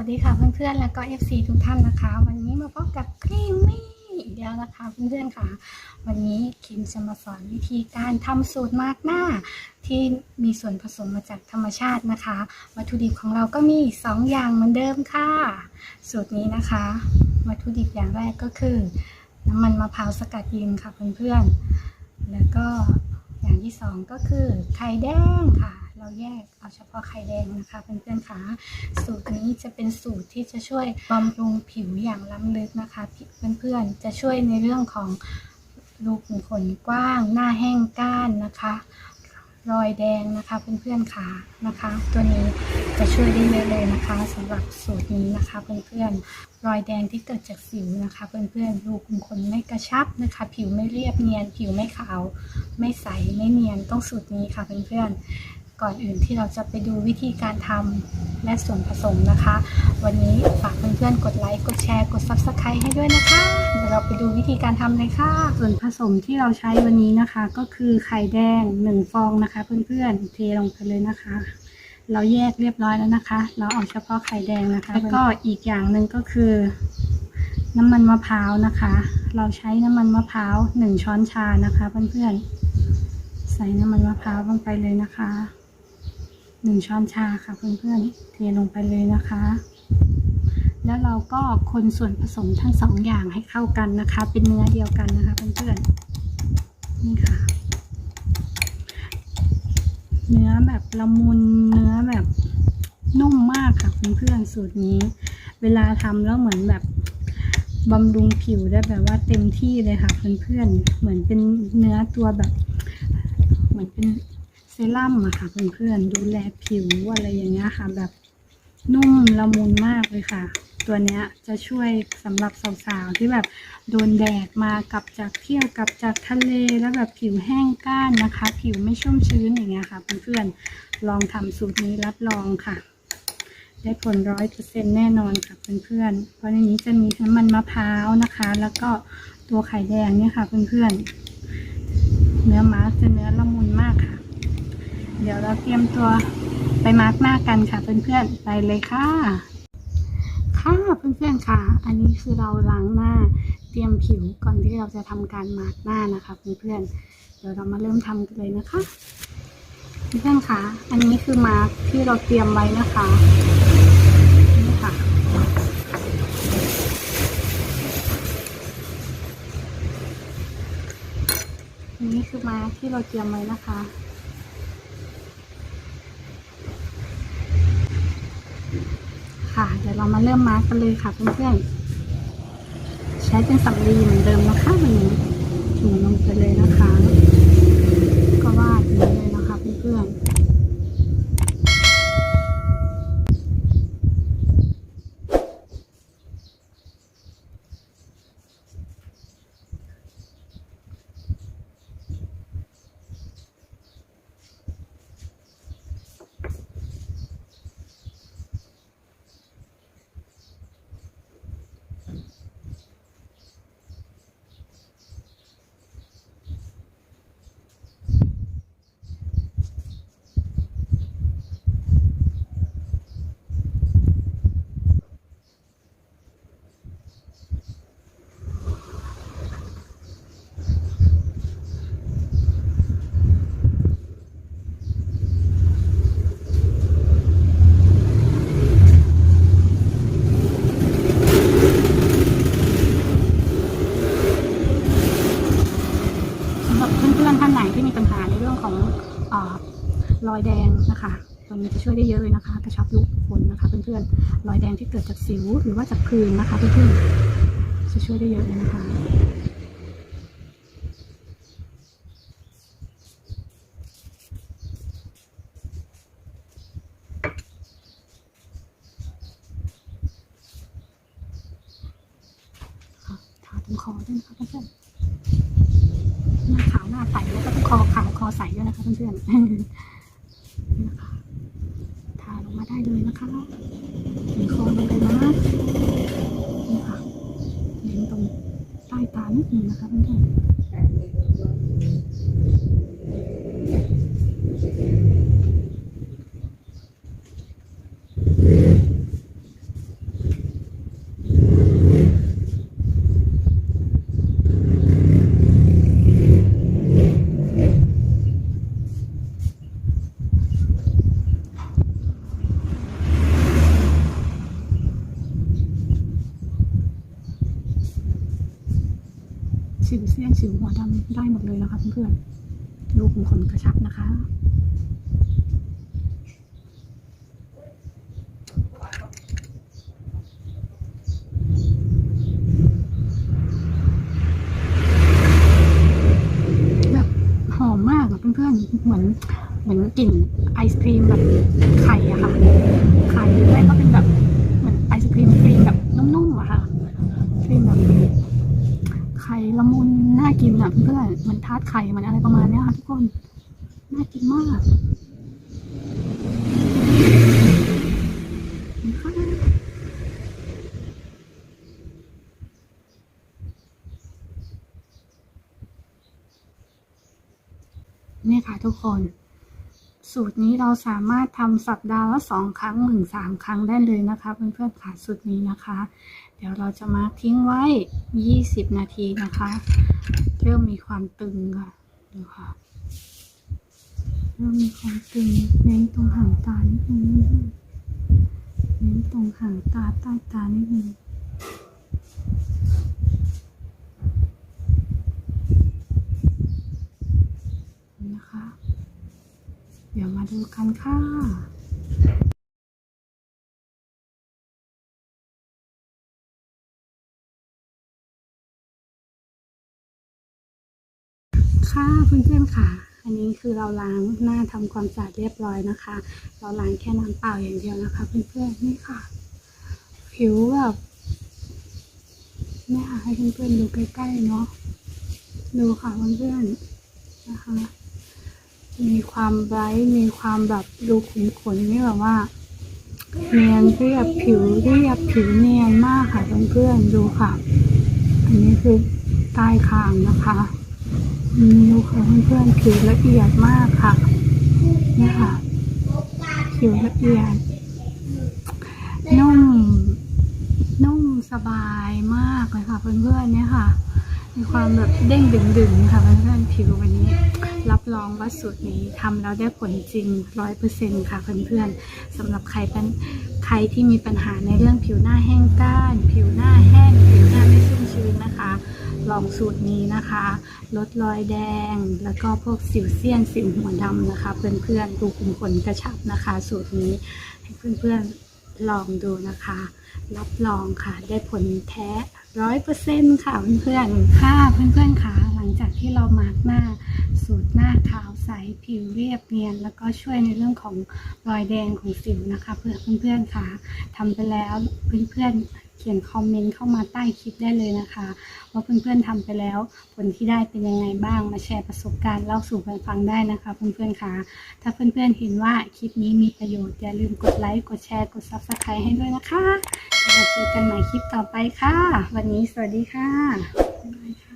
สวัสดีค่ะสวัสดีค่ะเพื่อนๆ แล้วก็ FC ทุกท่านนะคะ วันนี้มาพบกับครีมมี่อีกแล้วนะคะเพื่อนๆค่ะ วันนี้คิมจะมาสอนวิธีการทำสูตรมาร์กหน้า ที่มีส่วนผสมมาจากธรรมชาตินะคะ วัตถุดิบของเราก็มี 2 อย่างเหมือนเดิมค่ะ สูตรนี้นะคะ วัตถุดิบอย่างแรกก็คือ น้ำมันมะพร้าวสกัดเย็นค่ะเพื่อนๆ แล้วก็ อย่างที่สองก็คือไข่แดงค่ะ เราแยกเอาเฉพาะไข่แดงนะคะเพื่อนๆค่ะสูตรนี้จะเป็นสูตรที่จะช่วยบำรุงผิวอย่างล้ำลึกนะคะเพื่อนๆจะช่วยในเรื่องของรูขุมขนกว้าง หน้าแห้งก้านนะคะ รอยแดงนะคะเพื่อนๆค่ะนะคะ ตัวนี้จะช่วยได้เยอะเลยนะคะสำหรับสูตรนี้นะคะเพื่อนๆรอยแดงที่เกิดจากสิวนะคะ เพื่อนๆรูขุมขนไม่กระชับนะคะ ผิวไม่เรียบเนียน ผิวไม่ขาว ไม่ใสไม่เนียนต้องสูตรนี้ค่ะเพื่อนๆ ก่อนอื่นที่เราจะไปดูวิธีการทำและส่วนผสมนะคะ วันนี้ฝากเพื่อนๆกดไลค์กดแชร์กด Subscribe ให้ด้วยนะคะ เดี๋ยวเราไปดูวิธีการทำเลยค่ะ ส่วนผสมที่เราใช้วันนี้นะคะ ก็คือไข่แดงหนึ่งฟองนะคะ เพื่อนๆเทลงไปเลยนะคะ เราแยกเรียบร้อยแล้วนะคะ เราเอาเฉพาะไข่แดงนะคะ แล้วก็อีกอย่างหนึ่งก็คือน้ำมันมะพร้าวนะคะ เราใช้น้ำมันมะพร้าวหนึ่งช้อนชานะคะ เพื่อนๆ ใส่น้ำมันมะพร้าวลงไปเลยนะคะ หนึ่งช้อนชาค่ะเพื่อนๆ เทลงไปเลยนะคะ แล้วเราก็คนส่วนผสมทั้งสองอย่างให้เข้ากันนะคะ เป็นเนื้อเดียวกันนะคะเพื่อนๆ นี่ค่ะ เนื้อแบบละมุนเนื้อแบบนุ่มมากค่ะเพื่อนๆ สูตรนี้ เวลาทำแล้วเหมือนแบบบำรุงผิวได้แบบว่าเต็มที่เลยค่ะเพื่อนๆ เหมือนเป็นเนื้อตัวแบบ เหมือนเป็น เซรั่มอะค่ะเพื่อนๆดูแลผิวอะไรอย่างเงี้ยค่ะ แบบนุ่มละมุนมากเลยค่ะ ตัวเนี้ยจะช่วยสำหรับสาวๆที่แบบโดนแดดมากลับจากเที่ยวกลับจากทะเลแล้วแบบผิวแห้งก้านนะคะ ผิวไม่ชุ่มชื้นอย่างเงี้ยค่ะ เพื่อนๆลองทำสูตรนี้รับรองค่ะ ได้ผลร้อยเปอร์เซ็นแน่นอนค่ะเพื่อนๆเพราะในนี้จะมีน้ำมันมะพร้าวนะคะ แล้วก็ตัวไข่แดงเนี่ยค่ะ เพื่อนๆเนื้อมาร์กจะเนื้อละมุน เดี๋ยวเราเตรียมตัวไปมาร์กหน้ากันค่ะเพื่อนๆ ไปเลยค่ะ ค่ะเพื่อนๆค่ะ อันนี้คือเราล้างหน้าเตรียมผิวก่อนที่เราจะทำการมาร์กหน้านะคะเพื่อนๆ เดี๋ยวเรามาเริ่มทำกันเลยนะคะ เพื่อนๆค่ะ อันนี้คือมาร์กที่เราเตรียมไว้นะคะนี่ค่ะนนี้คือมาร์กที่เราเตรียมไว้นะคะ เดี๋ยวเรา มาเริ่มมาร์กกันเลยค่ะเพื่อนๆ ใช้เป็นสำลีเหมือนเดิมนะคะวันนี้ถุงลงไปเลยนะคะ ก็วาดอย่างนี้เลยนะคะเพื่อนๆ สำหรับเพื่อนๆท่านไหนที่มีปัญหาในเรื่องของเออรอยแดง นี้จะช่วยได้เยอะเลยนะคะ กระชับรูขุมขนนะคะ เพื่อนๆรอยแดงที่เกิดจากสิวหรือว่าจากพื้นนะคะเพื่อนๆจะช่วยได้เยอะเลยนะคะค่ะทาตรงคอด้วยนะคะเพื่อนๆหน้าขาวหน้าใสแล้วก็ต้องคอขาวคอใสด้วยนะคะเพื่อนๆ นี่นะคะทาลงมาได้เลย นะคะถึงคอลงไปนะนี่ค่ะเน้นตรงใต้ตานิดนึงนะคะเพื่อนๆ สิวหัวดำได้หมดเลยนะคะเพื่อนๆดูขุมขนกระชับนะคะแบบหอมมากอะเพื่อนๆเหมือนเหมือนกลิ่นไอศครีมแบบไข่อะค่ะ ไข่ไม่ก็เป็นแบบเหมือนไอศครีมครีมแบบนุ่มๆอะค่ะ ครีมแบบไข่ละมุน น่ากินเพื่อนๆเหมือนทาร์ตไข่เหมันอะไรประมาณนี้ค่ะทุกคน น่ากินมากนี่ค่ะทุกคน สูตรนี้เราสามารถทำสัปดาห์ละสองครั้งถึงสามครั้งได้เลยนะคะเพื่อนๆค่ะสูตรนี้นะคะ เดี๋ยวเราจะมาทิ้งไว้ 20 นาทีนะคะ เริ่มมีความตึงค่ะดูค่ะเริ่มมีความตึงเน้นตรงหางตานิดนึงนะคะเน้นตรงหางตาใต้ตานิดนึงนะคะ เดี๋ยวมาดูกันค่ะ ค่ะเพื่อนๆค่ะ อันนี้คือเราล้างหน้าทำความสะอาดเรียบร้อยนะคะ เราล้างแค่น้ำเปล่าอย่างเดียวนะคะ เพื่อนๆนี่ค่ะ ผิวแบบนี่ค่ะให้เพื่อนๆดูใกล้ๆเนาะดูค่ะเพื่อนๆนะคะ มีความไบรท์มีความแบบดูขุมขนนี่แบบว่า เนียนเรียบผิวเรียบผิวเนียนมากค่ะเพื่อนๆดูค่ะ อันนี้คือใต้คางนะคะนิ้วค่ะเพื่อนๆผิวละเอียดมากค่ะเนี่ยค่ะผิวละเอียดนุ่มนุ่มสบายมากเลยค่ะเพื่อนๆเนี่ยค่ะ มีความแบบเด้งดึงๆค่ะเพื่อนๆผิววันนี้ รับรองว่าสูตรนี้ทำแล้วได้ผลจริงร้อยเปอร์เซ็นค่ะเพื่อนๆสำหรับใครเป็นใครที่มีปัญหาในเรื่องผิวหน้าแห้งก้าน ผิวหน้าแห้ง ผิวหน้าไม่ชุ่มชื้นนะคะ ลองสูตรนี้นะคะ ลดรอยแดง แล้วก็พวกสิวเซียนสิวหัวดำนะคะ เพื่อนๆดูขุมขนกระชับนะคะ สูตรนี้ให้เพื่อนๆลองดูนะคะ รับรองค่ะ ได้ผลแท้ร้อยเปอร์เซ็นต์ค่ะเพื่อนๆค่ะเพื่อนๆค่ะ หลังจากที่เรามาร์กหน้า สูตรหน้าขาวใสผิวเรียบเนียน แล้วก็ช่วยในเรื่องของรอยแดงของสิวนะคะ เพื่อนเพื่อนๆค่ะทำไปแล้วเพื่อนๆเขียนคอมเมนต์เข้ามาใต้คลิปได้เลยนะคะ ว่าเพื่อนๆทำไปแล้ว ผลที่ได้เป็นยังไงบ้างมาแชร์ประสบการณ์เล่าสู่กันฟังได้นะคะ เพื่อนๆค่ะ ถ้าเพื่อนๆเห็นว่าคลิปนี้มีประโยชน์อย่าลืมกดไลค์กดแชร์กด subscribe ให้ด้วยนะคะเดี๋ยวเราเจอกันใหม่คลิปต่อไปค่ะ วันนี้สวัสดีค่ะ